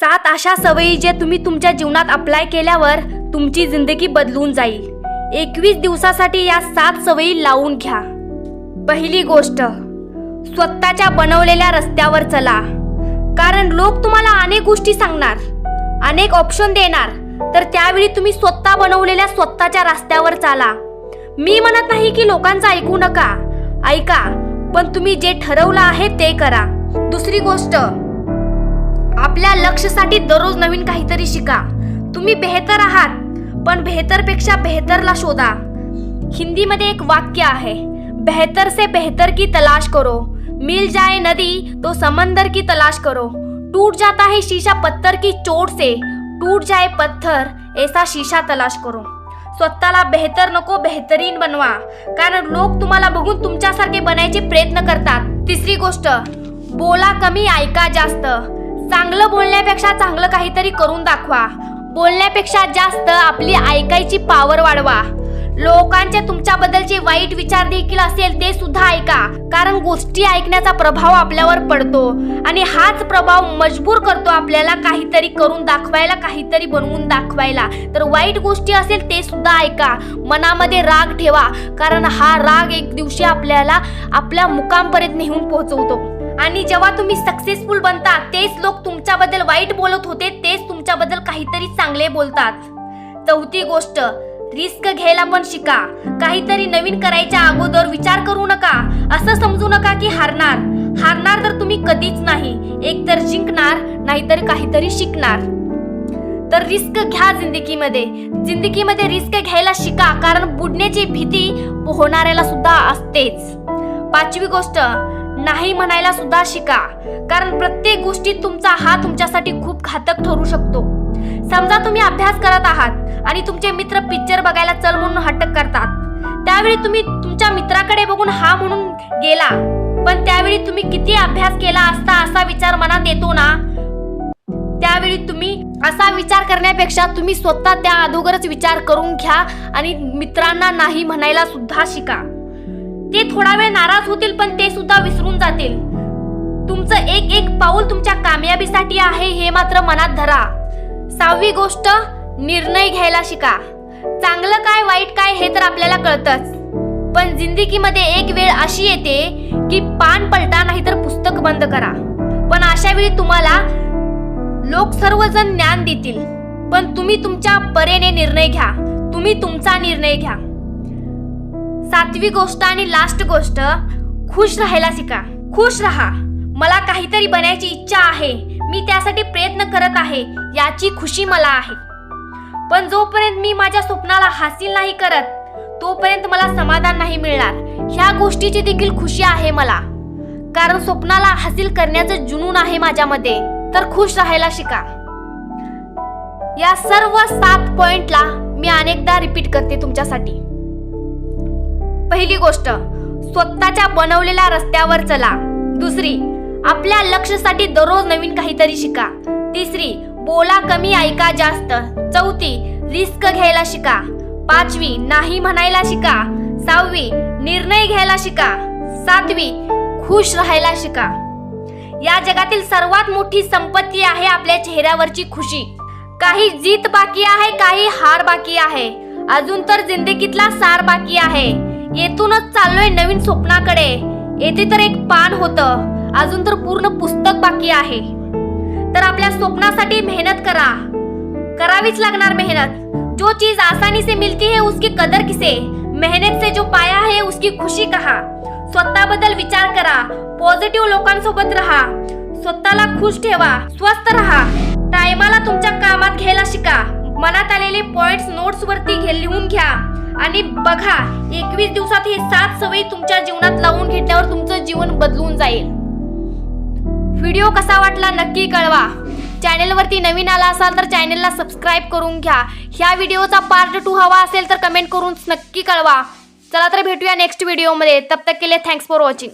सात अशा सवयी जे तुम्ही तुमच्या जीवनात अप्लाय केल्यावर तुमची जिंदगी बदलून जाईल. एकवीस दिवसासाठी या सात सवयी लावून घ्या. पहिली गोष्ट स्वतःच्या बनवलेल्या रस्त्यावर चला. कारण लोक तुम्हाला अनेक गोष्टी सांगणार अनेक ऑप्शन देणार तर त्यावेळी तुम्ही स्वतः बनवलेल्या स्वतःच्या रस्त्यावर चाला. मी म्हणत नाही की लोकांचं ऐकू नका ऐका पण तुम्ही जे ठरवलं आहे ते करा. दुसरी गोष्ट आपल्या लक्ष्यासाठी दररोज नवीन काहीतरी शिका. तुम्ही बेहतर आहात पण बेहतरपेक्षा बेहतरला शोधा. हिंदीमध्ये एक वाक्य आहे बेहतर से बेहतर की तलाश करो. मिल जाए नदी तो समंदर की तलाश करो. टूट जाता है शीशा पत्थर की चोट से. टूट जाए पत्थर ऐसा शीशा तलाश करो. स्वतःला बेहतर नको बेहतरीन बनवा. कारण लोक तुम्हाला बघून तुमच्यासारखे बनायचे प्रयत्न करतात. तिसरी गोष्ट बोला कमी ऐका जास्त. चांगलं बोलण्यापेक्षा चांगलं काहीतरी करून दाखवा. बोलण्यापेक्षा जास्त आपली ऐकायची पावर वाढवा. लोकांच्या तुमच्याबद्दलचे वाईट विचार देखील असेल ते सुद्धा ऐका. कारण गोष्टी ऐकण्याचा प्रभाव आपल्यावर पडतो. आणि हाच प्रभाव मजबूर करतो आपल्याला काहीतरी करून दाखवायला काहीतरी बनवून दाखवायला. तर वाईट गोष्टी असेल ते सुद्धा ऐका. मनामध्ये राग ठेवा. कारण हा राग एक दिवशी आपल्याला आपल्या मुकामपर्यंत नेऊन पोहोचवतो. आणि जेव्हा तुम्ही सक्सेसफुल बनता तेच लोक तुमच्याबद्दल वाईट बोलत होते तेच तुमच्याबद्दल काहीतरी चांगले बोलतात. चौथी गोष्ट रिस्क घ्यायला पण शिका. काहीतरी नवीन करायच्या अगोदर विचार करू नका. असं समजू नका की हारणार. हारणार तर तुम्ही कधीच नाही. एकतर जिंकणार नाहीतर काहीतरी शिकणार. तर रिस्क घ्या जिंदगीमध्ये. जिंदगीमध्ये रिस्क घ्यायला शिका कारण बुडण्याची भीती पोहणाऱ्याला सुद्धा असतेच. पाचवी गोष्ट नाही म्हणायला सुद्धा शिका. कारण प्रत्येक गोष्टीत तुमचा हा तुमच्यासाठी खूप घातक ठरू शकतो. समजा तुम्ही अभ्यास करत आहात आणि तुमचे मित्र पिक्चर बघायला चल म्हणून हटक करतात. त्यावेळी तुम्ही तुमच्या मित्राकडे बघून हा म्हणून गेला. पण त्यावेळी तुम्ही किती अभ्यास केला असता असा विचार मनात येतो ना? त्यावेळी तुम्ही असा विचार करण्यापेक्षा तुम्ही स्वतः त्या अगोदरच विचार करून घ्या आणि मित्रांना नाही म्हणायला सुद्धा शिका. ते थोडा वेळ नाराज होतील पण ते सुद्धा विसरून जातील. तुमचं एक एक पाऊल तुमच्या कामयाबीसाठी आहे हे मात्र मनात धरा. सहावी गोष्ट निर्णय घ्यायला शिका. चांगलं काय वाईट काय हे तर आपल्याला कळतच. पण जिंदगीमध्ये एक वेळ अशी येते की पान पलटा नाही तर पुस्तक बंद करा. पण अशा वेळी तुम्हाला लोक सर्वजण ज्ञान देतील. पण तुम्ही तुमच्या परेने निर्णय घ्या. तुम्ही तुमचा निर्णय घ्या. सातवी गोष्ट आणि लास्ट गोष्ट खुश राहायला शिका. खुश राहा. मला काहीतरी बनायची इच्छा आहे. मी त्यासाठी प्रयत्न करत आहे. याची खुशी मला आहे. पण जोपर्यंत मी माझ्या स्वप्नाला हासिल नाही करत तोपर्यंत मला समाधान नाही मिळणार. ह्या गोष्टीची देखील खुशी आहे मला. कारण स्वप्नाला हासिल करण्याचं जुनून आहे माझ्यामध्ये. तर खुश राहायला शिका. या सर्व सात पॉइंटला मी अनेकदा रिपीट करते तुमच्यासाठी. पहिली गोष्ट स्वतःच्या बनवलेल्या रस्त्यावर चला. दुसरी आपल्या लक्ष्यासाठी दररोज नवीन काहीतरी शिका. तिसरी बोला कमी ऐका जास्त. चौथी रिस्क घ्यायला शिका. पाचवी नाही म्हणायला शिका. सहावी निर्णय घ्यायला शिका. सातवी खुश राहायला शिका. या जगातील सर्वात मोठी संपत्ती आहे आपल्या चेहऱ्यावरची खुशी. काही जीत बाकी आहे काही हार बाकी आहे. अजून तर जिंदगीतला सार बाकी आहे. येथूनच चाललोय नवीन स्वप्नाकडे. येथे तर एक पान होतं. अजून तर पूर्ण पुस्तक बाकी आहे. तर आपल्या स्वप्नासाठी मेहनत करा. करावीच लागणार मेहनत. जो चीज आसानी से मिलती है उसकी कदर किसे. मेहनत से जो पाया है उसकी खुशी कहा. स्वतःबद्दल विचार करा. पॉझिटिव्ह लोकांसोबत राहा. स्वतःला खुश ठेवा. स्वस्थ राहा. टायमाला तुमच्या कामात घ्यायला शिका. मनात आलेले पॉइंट्स नोट्स वरती घे लिहून घ्या. आणि बघा एकवीस दिवसात हे सात सवयी तुमच्या जीवनात लावून घेतल्यावर तुमचं जीवन बदलून जाईल. व्हिडिओ कसा वाटला नक्की कळवा. चॅनेलवरती नवीन आला असाल तर चॅनेलला सबस्क्राईब करून घ्या. ह्या व्हिडिओचा पार्ट टू हवा असेल तर कमेंट करून नक्की कळवा. चला तर भेटूया नेक्स्ट व्हिडिओमध्ये तब तक केले थँक्स फॉर वॉचिंग